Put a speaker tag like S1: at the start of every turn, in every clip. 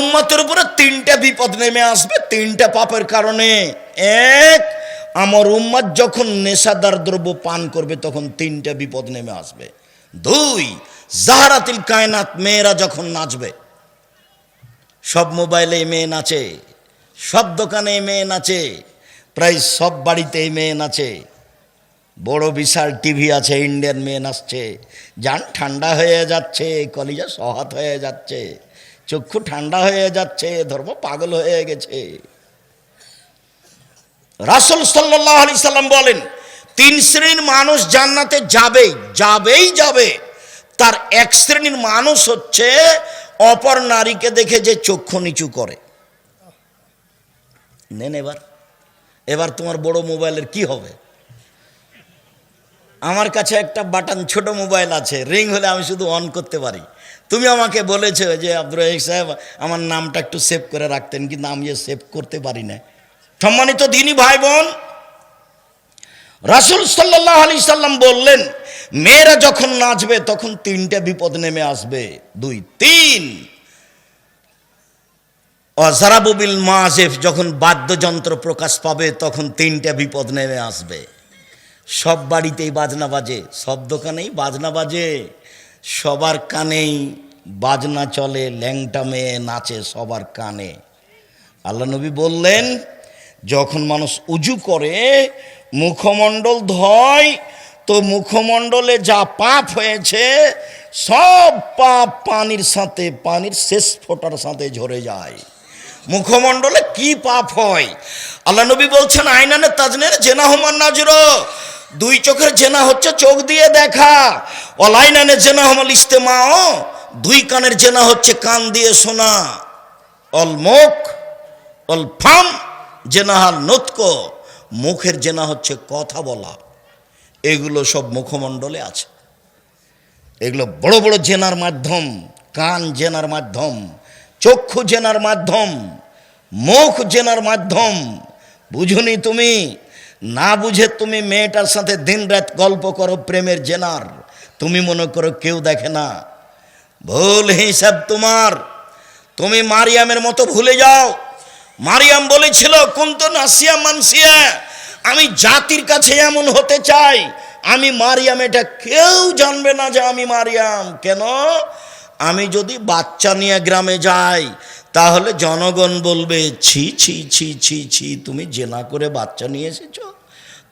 S1: উম্মতের উপরে তিনটা বিপদ নেমে আসবে, তিনটা পাপের কারণে। এক, আমার উম্মত যখন নেশাদার দ্রব্য পান করবে, তখন তিনটা বিপদ নেমে আসবে। দুই, জাহারাতিল কায়নাত মেয়েরা যখন নাচবে, সব মোবাইলে মেয়ে নাচে, সব দোকানে মেয়ে নাচে, প্রায় সব বাড়িতেই মেয়ে নাচে। বড় বিশাল টিভি আছে, ইন্ডিয়ান মেয়ে নাচছে, যান ঠান্ডা হয়ে যাচ্ছে, কলিজা সহাত হয়ে যাচ্ছে। চক্ষু ঠান্ডা হয়ে যাচ্ছে, ধর্ম পাগল হয়ে গেছে। রাসুল সাল্লাহ সাল্লাম বলেন, তিন শ্রেণির মানুষ জান্নাতে যাবেই যাবেই যাবে। তার এক শ্রেণির মানুষ হচ্ছে অপর নারীকে দেখে যে চক্ষু নিচু করে। নেন এবার। এবার তোমার বড় মোবাইলের কি হবে? আমার কাছে একটা বাটন, ছোট মোবাইল আছে, রিং হলে আমি শুধু অন করতে পারি। তুমি আমাকে বলেছ যে আব্দুর রহিক সাহেব, আমার নামটা একটু সেভ করে রাখতেন, কিন্তু আমি সেভ করতে পারি না সম্মানিত দিনী ভাই বোন রাসুল সাল্লাহ আলি সাল্লাম বললেন, মেয়েরা যখন নাচবে, তখন তিনটা বিপদ নেমে আসবে। দুই, তিন। অজারাবুবিল মাজেফ যখন বাদ্যযন্ত্র প্রকাশ পাবে, তখন তিনটা বিপদ নেমে আসবে। সব বাড়িতেই বাজনা বাজে, সব দোকানেই বাজনা বাজে। সবার কানেই বাজনা চলে, ল্যাংটা মেয়ে নাচে সবার কানে। আল্লাহ নবী বললেন, যখন মানুষ উজু করে, মুখমণ্ডল ধয়, তো মুখমণ্ডলে যা পাপ হয়েছে, সব পাপ পানির সাথে, পানির শেষ ফোটার সাথে ঝরে যায়। মুখমণ্ডলে কি পাপ হয়? আল্লাহ নবী বলছেন আইনানে তাজনের জেনা হমান নাজর দুই চোখের জেনা হচ্ছে চোখ দিয়ে দেখা। অলাইনানে জেনা হমাল ইস্তেমাও দুই কানের জেনা হচ্ছে কান দিয়ে শোনা। অল মুখ, অল ফাম জেনাহাল নতক। মুখের জেনা হচ্ছে কথা বলা। এগুলো সব মুখমণ্ডলে আছে। এগুলো বড় বড় জেনার মাধ্যম, কান জেনার মাধ্যম, চক্ষু জেনার মাধ্যম, মুখ জেনার মাধ্যম। বুঝুনি তুমি? না বুঝে তুমি মেয়েটার সাথে দিন রাত গল্প করো প্রেমের জেনার। তুমি মনে করো কেউ দেখে না। ভুল হিসাব তোমার। তুমি মারিয়ামের মতো ভুলে যাও। মারিয়াম বলেছিল কোন তো নাসিয়া মানসিয়া, আমি জাতির কাছে এমন হতে চাই। আমি মারিয়াম, এটা কেউ জানবে না যে আমি মারিয়াম। কেন? আমি যদি বাচ্চা নিয়ে গ্রামে যাই তাহলে জনগণ বলবে, ছি ছি ছি ছি ছি, তুমি জেনা করে বাচ্চা নিয়ে এসেছ।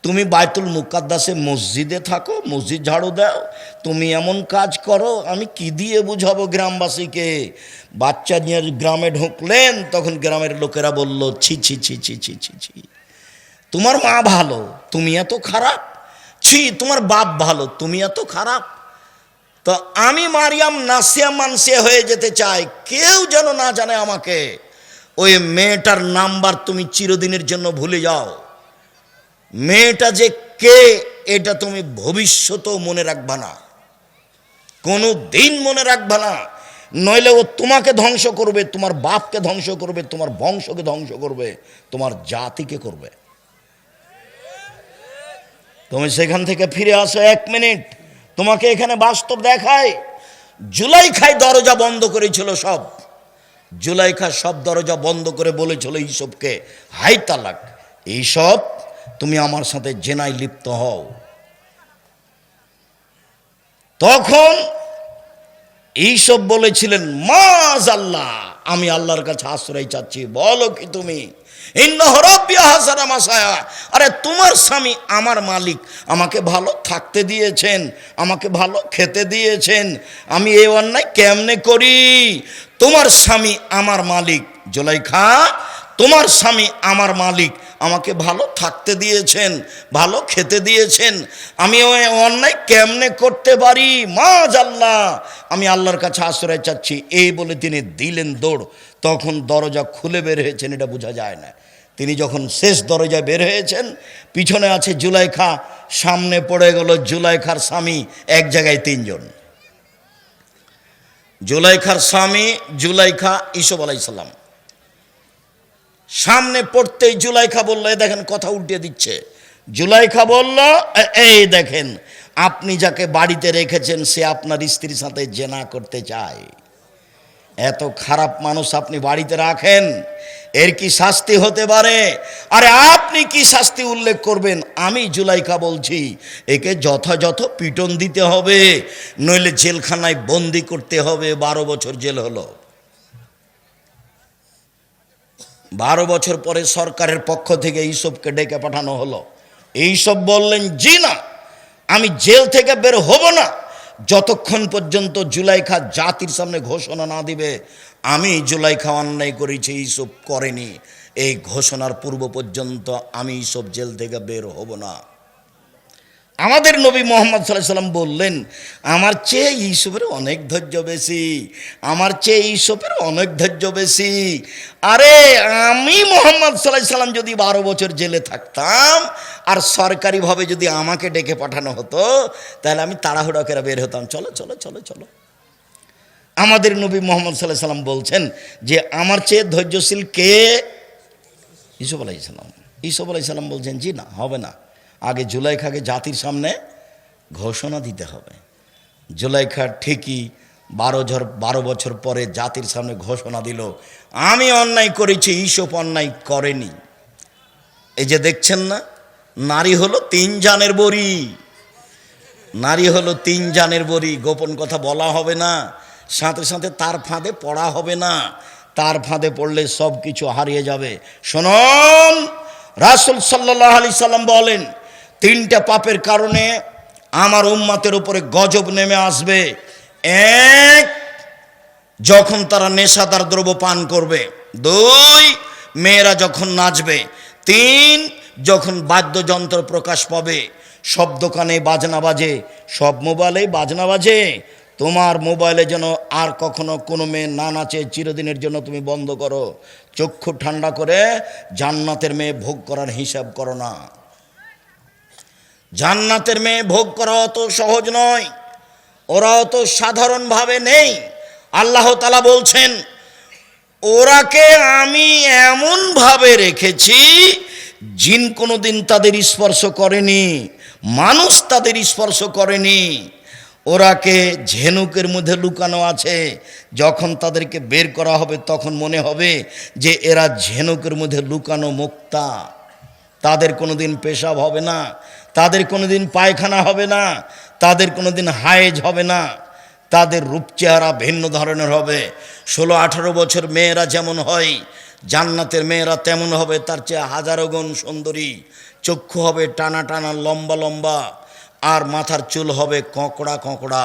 S1: তুমি বাইতুল মুকাদ্দাসে মসজিদে থাকো, মসজিদ ঝাড়ু দাও। তুমি এমন কাজ করো, আমি কি দিয়ে বুঝাবো গ্রামবাসীকে? বাচ্চা নিয়ে গ্রামে ঢুকলেন, তখন গ্রামের লোকেরা বলল, ছি ছি ছি ছি ছি ছি ছি। তোমার মা ভালো, তুমি এত খারাপ? ছি, তোমার বাপ ভালো, তুমি এত খারাপ? তো আমি মারিয়াম নাসিয়া মানসিয়া হয়ে যেতে চাই। কেউ যেন না জানে আমাকে। ওই মেয়েটার নাম্বার তুমি চিরদিনের জন্য ভুলে যাও। মেয়েটা যে কে, এটা তুমি ভবিষ্যতেও মনে রাখবা না। কোনো দিন মনে রাখবা না। নইলে ও তোমাকে ধ্বংস করবে, তোমার বাপকে ধ্বংস করবে, তোমার বংশকে ধ্বংস করবে, তোমার জাতিকে করবে। তুমি সেখান থেকে ফিরে আসো এক মিনিট। তোমাকে এখানে বাস্তব দেখায়। জুলাইখায় দরজা বন্ধ করেছিল সব। জুলাইখা সব দরজা বন্ধ করে বলেছিল ইসবকে হাই তালাক এইসব তুমি আমার সাথে জেনায় লিপ্ত হও। তখন এইসব বলেছিলেন মাজ আল্লাহ আমি আল্লাহর কাছে আশ্রয় চাচ্ছি, বলো কি তুমি? আরে, তোমার স্বামী আমার মালিক, আমাকে ভালো থাকতে দিয়েছেন, আমাকে ভালো খেতে দিয়েছেন, আমি এই অন্যায় কেমনে করি? তোমার স্বামী আমার মালিক, জোলাইখা তোমার স্বামী আমার মালিক, আমাকে ভালো থাকতে দিয়েছেন, ভালো খেতে দিয়েছেন, আমি ওই অন্যায় কেমনে করতে পারি? মা আল্লাহ আমি আল্লাহর কাছে আশ্রয় চাচ্ছি। এই বলে তিনি দিলেন দৌড়। তখন দরজা খুলে বের হয়েছেন, এটা বোঝা যায় না। তিনি যখন শেষ দরজায় বের হয়েছেন, পিছনে আছে জুলাইখা, সামনে পড়ে গেল জুলাইখার স্বামী, এক জায়গায় তিনজন। জুলাইখার স্বামী, জুলাইখা ইসব আলাইসাল্লাম সামনে পড়তেই জুলাইখা বলল "এই দেখেন কথা উল্টে দিচ্ছে। জুলাইখা বলল, "এ- এই দেখেন, আপনি যাকে বাড়িতে রেখেছেন, সে আপনার স্ত্রীর সাথে জেনা করতে চায়। এত খারাপ মানুষ আপনি বাড়িতে রাখেন, এর কি শাস্তি হতে পারে? আরে আপনি কি শাস্তি উল্লেখ করবেন? আমি জুলাইকা বলছি, একে যথাযথ পিটন দিতে হবে, নইলে জেলখানায় বন্দি করতে হবে, বারো বছর জেল হলো। বারো বছর পরে সরকারের পক্ষ থেকে এইসবকে ডেকে পাঠানো হলো। এইসব বললেন, জি না, আমি জেল থেকে বের হব না। যতক্ষণ পর্যন্ত জুলাইখা জাতির সামনে ঘোষণা না দিবে, আমি জুলাইখা অন্যায় করেছি এইসব করেনি। এই ঘোষণার পূর্ব পর্যন্ত আমি এইসব জেল থেকে বের হব না। আমাদের নবী মোহাম্মদ সাল্লাহ সাল্লাম বললেন, আমার চেয়ে ইসবের অনেক ধৈর্য বেশি, আমার চেয়ে ইসবের অনেক ধৈর্য বেশি। আরে, আমি মোহাম্মদ সাল্লাহ সাল্লাম যদি বারো বছর জেলে থাকতাম, আর সরকারিভাবে যদি আমাকে ডেকে পাঠানো হতো, তাহলে আমি তাড়াহুড়া করে বের হতাম। চলো চলো চলো চলো। আমাদের নবী মোহাম্মদ সাল্লাহ সাল্লাম বলছেন যে, আমার চেয়ে ধৈর্যশীল কে? ইসুফ আলাইসাল্লাম ইসুফ আলাইসাল্লাম বলছেন, জি না, হবে না। আগে জুলাইখাকে জাতির সামনে ঘোষণা দিতে হবে। জুলাইখা ঠিকই বারো ঝর, বারো বছর পরে জাতির সামনে ঘোষণা দিল, আমি অন্যায় করেছি ইসব অন্যায় করেনি। এই যে দেখছেন না, নারী হলো তিন জানের বড়ি। নারী হলো তিন জানের বড়ি, গোপন কথা বলা হবে না, সাথে সাথে তার ফাঁদে পড়া হবে না। তার ফাঁদে পড়লে সব কিছু হারিয়ে যাবে। শোনন, রাসুল সাল্লাহ আলি সাল্লাম বলেন তিনটা পাপের কারণে আমার উম্মাতের উপরে গজব নেমে আসবে। এক, যখন তারা নেশাদার দ্রব্য পান করবে। দুই, মেয়েরা যখন নাচবে। তিন, যখন বাদ্যযন্ত্র প্রকাশ পাবে। সব দোকানে বাজনা বাজে, সব মোবাইলে বাজনা বাজে। তোমার মোবাইলে যেন আর কখনো কোনো মেয়ে না নাচে, চিরদিনের জন্য তুমি বন্ধ করো। চক্ষু ঠান্ডা করে জান্নাতের মেয়ে ভোগ করার হিসাব করো না। জান্নাতের মেয়ে ভোগ করা অত সহজ নয়। ওরা অত সাধারণভাবে নেই। আল্লাহ তালা বলছেন, ওরাকে আমি এমনভাবে রেখেছি, জিন কোনোদিন তাদের স্পর্শ করেনি, মানুষ তাদের স্পর্শ করেনি। ওরাকে ঝেনুকের মধ্যে লুকানো আছে। যখন তাদেরকে বের করা হবে, তখন মনে হবে যে এরা ঝেনুকের মধ্যে লুকানো মুক্তা। তাদের কোনোদিন পেশাব হবে না, তাদের কোনো দিন পায়খানা হবে না, তাদের কোনো দিন হায়েজ হবে না, তাদের রূপ চেহারা ভিন্ন ধরনের হবে। ষোলো, আঠারো বছর মেয়েরা যেমন হয়, জান্নাতের মেয়েরা তেমন হবে, তার চেয়ে হাজারো গুণ সুন্দরী। চক্ষু হবে টানা টানা, লম্বা লম্বা, আর মাথার চুল হবে কঁকড়া কঁকড়া।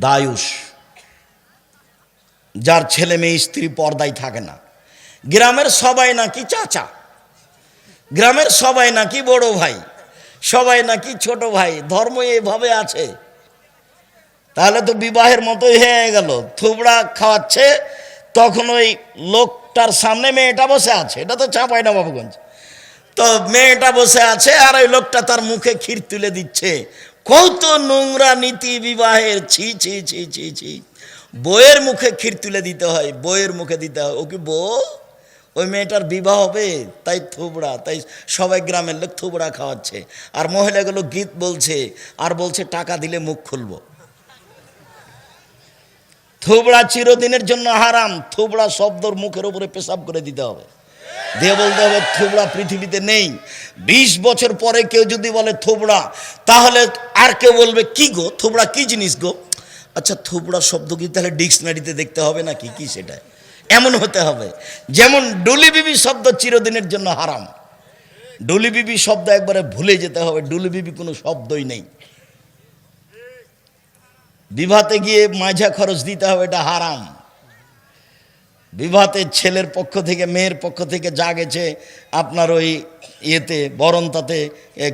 S1: দায়ুষ। যার ছেলে মেয়ে, স্ত্রী পর্দায় থাকে না। গ্রামের সবাই নাকি চাচা। গ্রামের সবাই নাকি বড় ভাই। সবাই নাকি ছোট ভাই। ধর্ম এভাবে আছে। তাহলে তো বিবাহের মতোই হয়ে গেল। থুবড়া খাওয়াচ্ছে, তখন ওই লোকটার সামনে মেয়েটা বসে আছে। এটা তো চাপাই না বাবুগঞ্জ তো মেয়েটা বসে আছে আর ওই লোকটা তার মুখে ক্ষীর তুলে দিচ্ছে। কত নোংরা নীতি বিবাহের, ছি ছি ছি ছি ছি। বইয়ের মুখে ক্ষীর তুলে দিতে হয় বইয়ের মুখে দিতে হয়। ও কি বউ? ওই মেয়েটার বিবাহ হবে? তাই থুবড়া, তাই সবাই গ্রামের লোক থুবড়া খাওয়াচ্ছে। আর মহিলাগুলো গীত বলছে, আর বলছে, টাকা দিলে মুখ খুলবো। থুবড়া চিরদিনের জন্য হারাম, থুবড়া শব্দর মুখের উপরে পেশাব করে দিতে হবে। হবে থুবড়া পৃথিবীতে নেই। বিশ বছর পরে কেউ যদি বলে থুবড়া, তাহলে আর কেউ বলবে, কি গো? থুবড়া কি জিনিস গো? আচ্ছা থুবড়া শব্দ কি? তাহলে ডিকশনারিতে দেখতে হবে নাকি? কি কি সেটা এমন হতে হবে। যেমন ডুলি বিবি শব্দ চিরদিনের জন্য হারাম। ডুলি বিবি শব্দ একবারে ভুলে যেতে হবে ডুলি বিবি কোনো শব্দই নেই। বিভাতে গিয়ে মাঝা খরচ দিতে হবে, এটা হারাম। বিবাহতে ছেলের পক্ষ থেকে, মেয়ের পক্ষ থেকে যা গেছে, আপনার ওই ইয়েতে, বরন্তাতে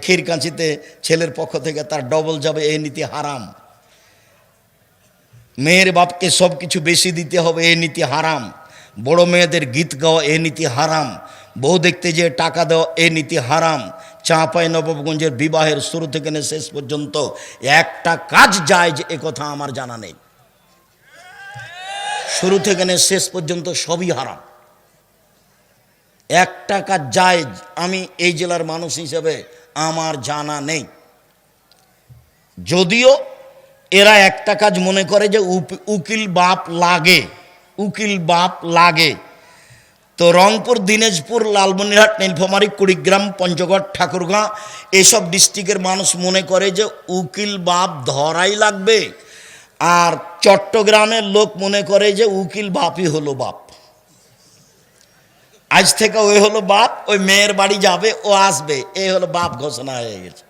S1: ক্ষীর কাঁচিতে ছেলের পক্ষ থেকে তার ডবল যাবে, এই নীতি হারাম। মেয়ের বাপকে সব কিছু বেশি দিতে হবে এ নীতি হারাম। বড় মেয়েদের গীত গাওয়া এ নীতি হারাম। বউ দেখতে যে টাকা দেওয়া এ নীতি হারাম। চাঁপাই নবাবগঞ্জের বিবাহের শুরু থেকে শেষ পর্যন্ত একটা কাজ যায় যে কথা আমার জানা নেই। শুরু থেকে শেষ পর্যন্ত সবই হারাম। একটা কাজ যায়, আমি এই জেলার মানুষ হিসেবে আমার জানা নেই। যদিও এরা একটা কাজ মনে করে যে উকিল বাপ লাগে, উকিল বাপ লাগে। তো রংপুর, দিনাজপুর, লালমনিরহাট, নীলফামারী, কুড়িগ্রাম, পঞ্চগড়, ঠাকুরগাঁ, এসব ডিস্ট্রিক্টের মানুষ মনে করে যে উকিল বাপ ধরাই লাগবে। আর চট্টগ্রামের লোক মনে করে যে উকিল বাপই হলো বাপ। আজ থেকে ওই হলো বাপ, ওই মেয়ের বাড়ি যাবে, ও আসবে এই হলো বাপ ঘোষণা হয়ে গেছে।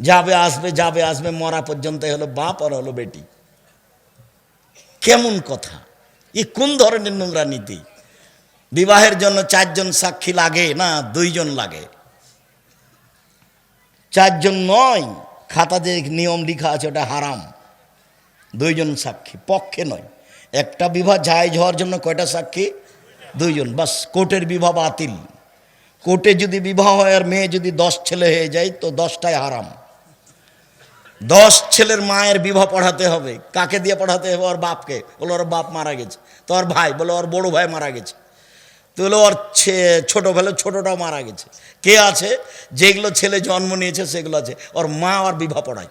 S1: যাবে, আসবে যাবে, আসবে, মরা পর্যন্ত হলো বাপ আর হলো বেটি। কেমন কথা? এ কোন ধরনের নোংরা নীতি? বিবাহের জন্য চারজন সাক্ষী লাগে না দুইজন লাগে? চারজন নয়, খাতা যে নিয়ম লেখা আছে ওটা হারাম। দুইজন সাক্ষী, পক্ষে নয়। একটা বিবাহ জায়জ হওয়ার জন্য কয়টা সাক্ষী? দুইজন। বাস, কোর্টের বিবাহ বাতিল। কোর্টে যদি বিবাহ হয় আর মেয়ে যদি দশ ছেলে হয়ে যায়, তো দশটাই হারাম। দশ ছেলের মায়ের বিবাহ পড়াতে হবে। কাকে দিয়ে পড়াতে হবে? ওর বাপকে। বলে, ওর বাপ মারা গেছে। তো ওর ভাই, বলে, ওর বড় ভাই মারা গেছে। তো বলে, ওর ছোট ফেলে ছোটটাও মারা গেছে। কে আছে? যেগুলো ছেলে জন্ম নিয়েছে, সেগুলো আছে। ওর মা আর বিবাহ পড়ায়।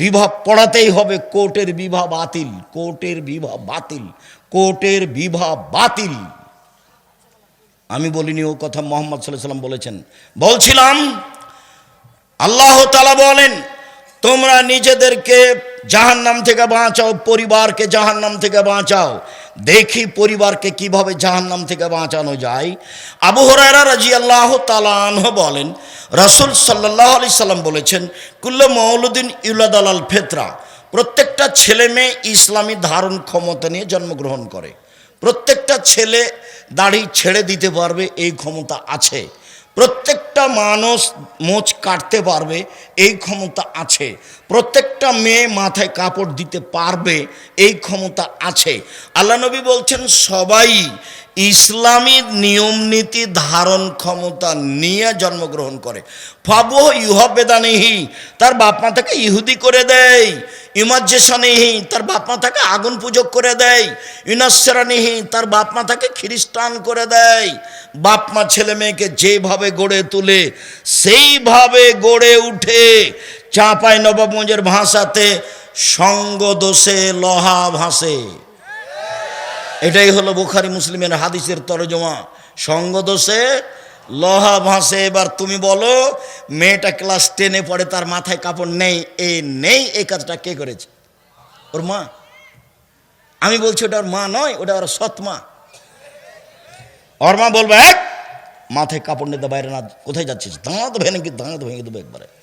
S1: বিবাহ পড়াতেই হবে, কোর্টের বিভা বাতিল, কোর্টের বিবাহ বাতিল, কোর্টের বিবাহ বাতিল। আমি বলিনি ও কথা মোহাম্মদ সাল্লাম বলেছেন। বলছিলাম, আল্লাহ তালা বলেন, তোমরা নিজেদেরকে জাহান্নাম থেকে বাঁচাও, পরিবারকে জাহান্নাম থেকে বাঁচাও। দেখি পরিবারকে কীভাবে জাহান্নাম থেকে বাঁচানো যায়। আবু হরারা রাজি আল্লাহ তালাহ বলেন, রসুল সাল্লাহ আলি সাল্লাম বলেছেন, কুল্ল মৌলুদ্দিন ইউলাদ আল ফেতরা। প্রত্যেকটা ছেলে মেয়ে ইসলামী ধারণ ক্ষমতা নিয়ে জন্মগ্রহণ করে। প্রত্যেকটা ছেলে দাড়ি ছেড়ে দিতে পারবে, এই ক্ষমতা আছে। প্রত্যেকটা মানুষ মোচ কাটতে পারবে, এই ক্ষমতা আছে। প্রত্যেকটা মেয়ে মাথায় কাপড় দিতে পারবে, এই ক্ষমতা আছে। আল্লাহ নবী বলছেন, সবাই ইসলামী নিয়ম নীতি ধারণ ক্ষমতা নিয়ে জন্মগ্রহণ করে। ফাবু ইহবেদানিহি তার বাপ মা তাকে ইহুদি করে দেয়। ইমাজ্জেশানিহি তার বাপ মা তাকে আগুন পূজক করে দেয়। ইনাসরানিহি তার বাপ মা তাকে খ্রিস্টান করে দেয়। বাপ মা ছেলে মেয়েকে যেভাবে গড়ে তুলে, সেইভাবে গড়ে উঠে চাঁপাই নবাবগঞ্জের ভাষাতে সঙ্গ দোষে লহা ভাসে। এটাই হলো বুখারি মুসলিমের হাদিসের তরজমা। সঙ্গ দোষে লহা ভাসে। এবার তুমি বলো, মেয়েটা ক্লাস টেনে পড়ে, তার মাথায় কাপড় নেই এই নেই এই কাজটা কে করেছে? ওর মা। আমি বলছি, ওটা ওর মা নয়, ওটা ওর সৎ মা। ওর মা বলবে, এক, মাথায় কাপড় নিতে বাইরে না, কোথায় যাচ্ছিস? দাঁত ভেঙে দাঁত ভেঙে দেবো একবারে।